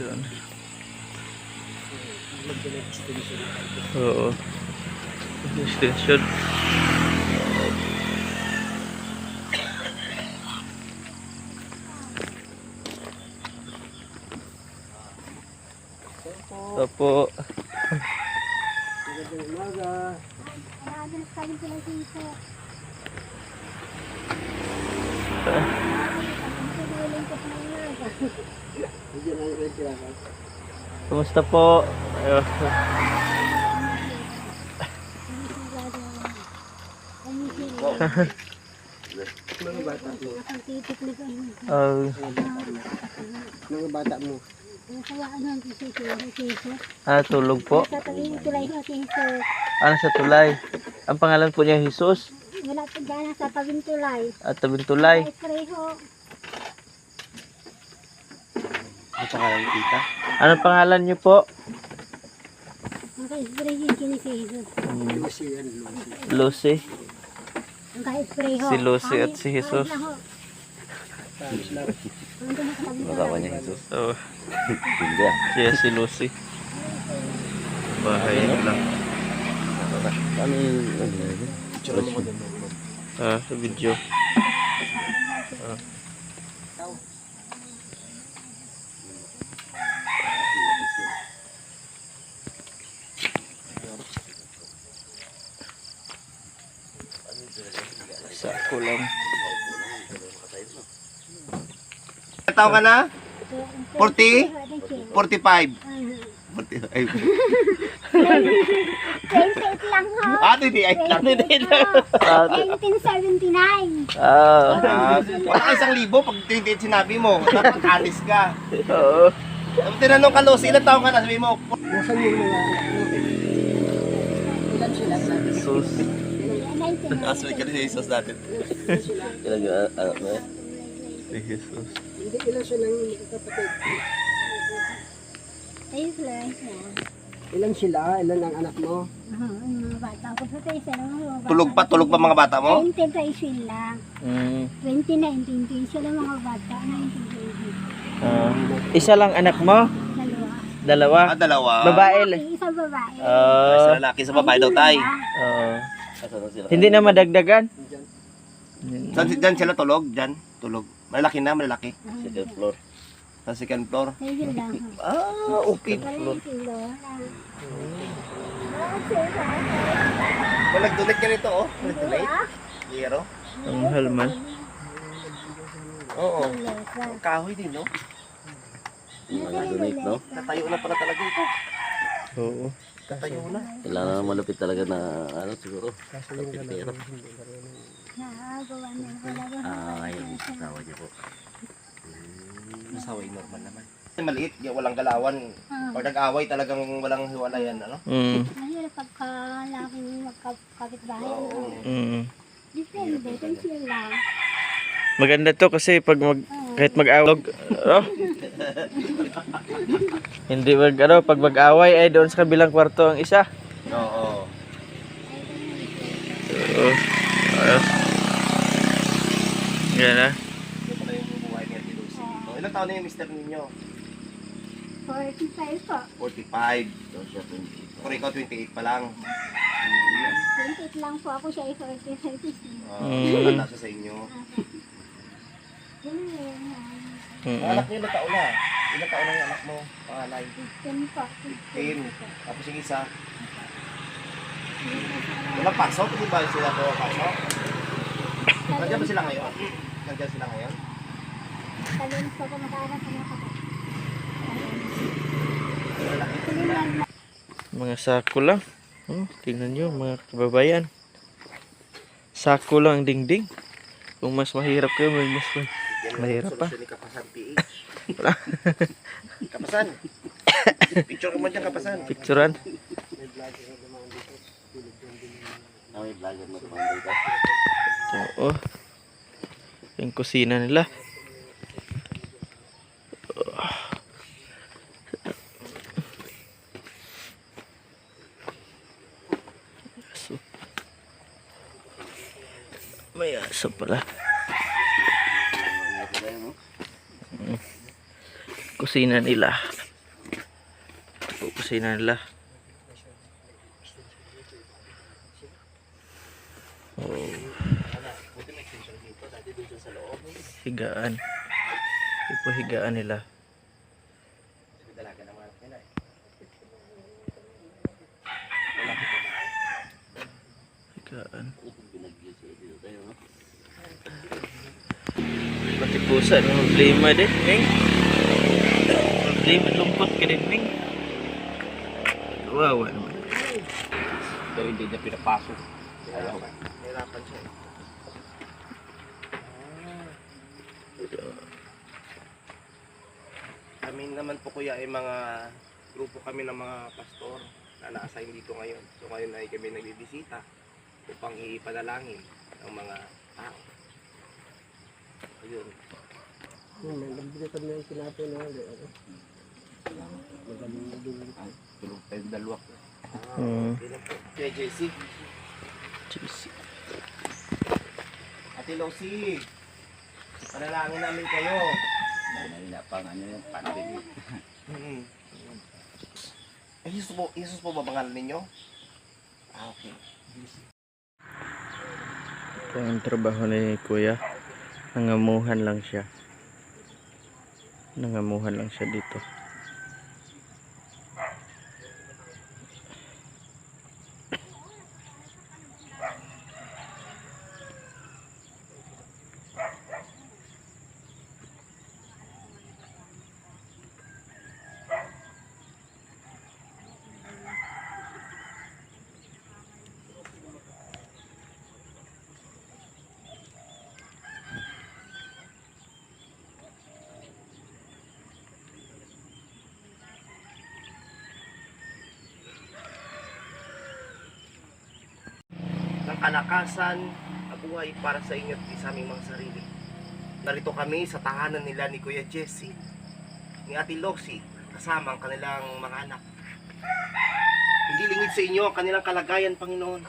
Yun. Oo. Extension. Ito po. Maraming kami sila dito. Pagkakuling ko pa umaga. Kumusta po? Ah, Mga bata mo. Nasawaan ang sisito. Sisito. ah, tulog po. Tulay sa. Ano tulay? Ang pangalan po niya Jesus Wala pa dyan sa tabing tulay. at tabing tulay. Ay, saka yung tita. Anong pangalan niyo po? Ang. Hmm, Lucy Lucy. Ang. Si Lucy at si Jesus. Tapos lang. Ando na sa tabing tulay. Jesus. Oh, Hindi ah. siya si Lucy. Bahay lang. Ano yung... Ano yun? Ah, sa video. Ah. Lang. Ilang taon ka na? 40? 45. 40, ay, 28 lang ho. ah, hindi, ay, lang. 28 Ah, 1979. ah, Ah, wala ka isang libo pag hindi sinabi mo. Dapat alis ka. oo. Tinanong ka, Lucy, ilang taon ka na? Sabi mo, Nasaan yung mga Jesus. 19. Asway ka rin sa Jesus natin. Ilang anak mo Si Jesus. hindi ilan siya ng kapatid? Ayun sila. siya. Ilan sila? Ilan ang anak mo? Oo, yung mga bata ko sa tayo lang mga bata. Tulog pa, tulog pa mga bata mo? 20 pa sila. Mm. 2019 din sila mga bata. 19 Ah, isa lang anak mo? Dalawa. Ah, Dalawa? dalawa. Babae. Isang babae. Sa Ah, lalaki, sa babae daw tay. oo. Hindi na madagdagan? Si dyan sila tulog? Dyan, tulog. Malaki na, malaki. Second floor. Sa second floor. Ah, okay. Wala sila. Well, nag-donate ka nito, oh. Nag-donate. Zero. Ang mahal man. Oo. Kahoy din, no? Nag-donate, no? Tatayo na pala talaga ito. Oo. Tatayo na. Kailangan na malupit talaga na ano siguro. Nakagawa na. Wala ba? Ah, ayun, asawa niya po. Masaway normal naman. Maliit, yung walang galawan. Ah. Pag nag-away talagang walang hiwalayan, ano? Mm. Mahirap pagka laking magkapit bahay. Oo. Mm. Depende, kung sila. Maganda to kasi pag mag kahit mag-awag oh. Hindi mag ano, pag mag-away ay doon sa kabilang kwarto ang isa. Oo. Oo. Ayos. Yan ah. Lucy dito. Ilang taon na yung mister ninyo? 45 po. 45. Pero ikaw 28 pa lang. 28 lang po ako siya. 45 Uh, Mm. Wala siya sa inyo. Mm. Ang anak niyo ilang taon na? Ilang taon na yung anak mo? Panganay. 15 po. 10. Tapos yung isa. Walang pasok? Hindi ba sila ko pasok? Nandiyan ba sila ngayon? Nandiyan sila ngayon? Talon po ko makahanap sa mga sako lang. Oh, tingnan nyo mga kababayan. Sako lang ang dingding. Kung mas mahirap kayo, mas mahirap pa. Solusyon ni Kapasan PH. kapasan. Picture mo dyan, Kapasan. Picturean. May vlogger na tumambay ka. Oo. Yung kusina nila. Aso. May aso pala. Mm. Kusina nila. kusina nila. Oh. Higaan. Ito po higaan nila. Higaan. Pati pusa, may problema din, Ming. Problema, lungkot ka din, Ming. Kawawa naman. Pero hindi niya pinapasok. Nahirapan siya. Kami naman po kuya ay mga grupo kami ng mga pastor na na-assign dito ngayon. So ngayon ay kami nagbibisita upang ipanalangin ang mga tao. Ayun. Hmm, may nabili kami ng tinapay na ano. Magaling na din. Tulog tayong dalawa. Hmm. Lang po. Kuya JC. Jeez. Ate Losi. Panalangin namin kayo. Dahil na pang ano yung pandemic. Mm. Eh, Jesus po, Jesus po ba pangalan ninyo? Ah, okay. Ito ang trabaho ni Kuya. Nangamuhan lang siya. Nangamuhan lang siya dito. Kalakasan buhay para sa inyo at sa aming mga sarili. Narito kami sa tahanan nila ni Kuya Jesse, ni Ate Loxie, kasama ang kanilang mga anak. Hindi lingid sa inyo ang kanilang kalagayan, Panginoon.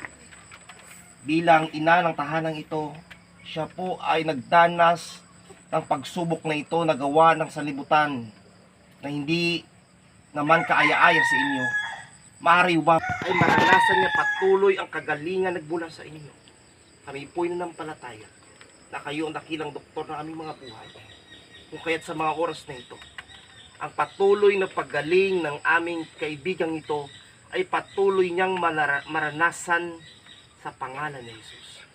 Bilang ina ng tahanang ito, siya po ay nagdanas ng pagsubok na ito na gawa ng salibutan na hindi naman kaaya-aya sa inyo. Maaari ba ay maranasan niya patuloy ang kagalingan nagmula sa inyo. Kami po'y nanampalataya na kayo ang dakilang doktor ng aming mga buhay. Kung kaya't sa mga oras na ito, ang patuloy na paggaling ng aming kaibigang ito ay patuloy niyang maranasan sa pangalan ni Jesus.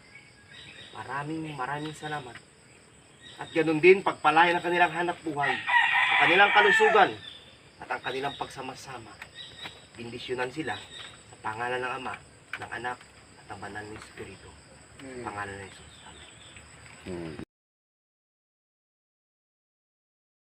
Maraming maraming salamat. At ganun din pagpalayan ang kanilang hanap buhay, ang kanilang kalusugan, at ang kanilang pagsama-sama bindisyonan sila sa pangalan ng Ama, ng Anak, at ng Banal na Espiritu. Pangalan ng Jesus. Amen. Hmm.